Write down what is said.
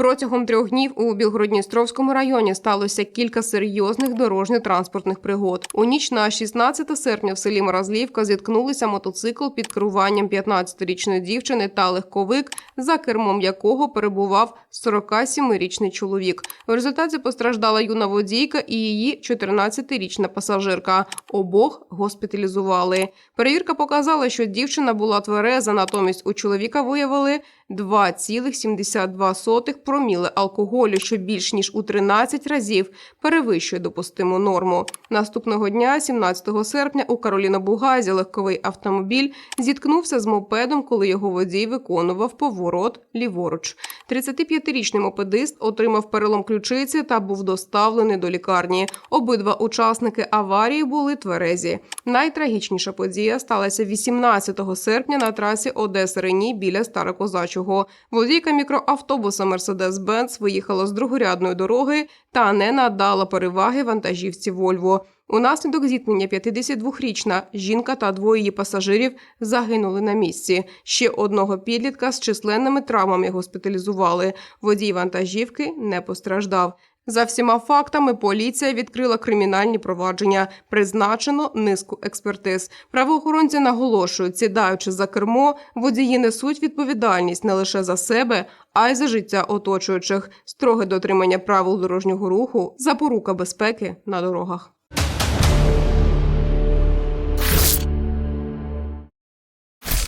Протягом трьох днів у Білгородністровському районі сталося кілька серйозних дорожньо-транспортних пригод. У ніч на 16 серпня в селі Морозлівка зіткнулися мотоцикл під керуванням 15-річної дівчини та легковик, за кермом якого перебував 47-річний чоловік. В результаті постраждала юна водійка і її 14-річна пасажирка. Обох госпіталізували. Перевірка показала, що дівчина була твереза, натомість у чоловіка виявили 2,72 проміли алкоголю, що більш ніж у 13 разів перевищує допустиму норму. Наступного дня, 17 серпня, у Кароліно-Бугазі легковий автомобіль зіткнувся з мопедом, коли його водій виконував поворот ліворуч. 35-річний мопедист отримав перелом ключиці та був доставлений до лікарні. Обидва учасники аварії були тверезі. Найтрагічніша подія сталася 18 серпня на трасі Одеса Рені біля Старокозачого. Водійка мікроавтобуса Мерседес-Бенц виїхала з другорядної дороги та не надала переваги вантажівці Вольво. Унаслідок зіткнення 52-річна жінка та двоє її пасажирів загинули на місці. Ще одного підлітка з численними травмами госпіталізували. Водій вантажівки не постраждав. За всіма фактами поліція відкрила кримінальні провадження, призначено низку експертиз. Правоохоронці наголошують, сідаючи за кермо, водії несуть відповідальність не лише за себе, а й за життя оточуючих. Строге дотримання правил дорожнього руху, запорука безпеки на дорогах.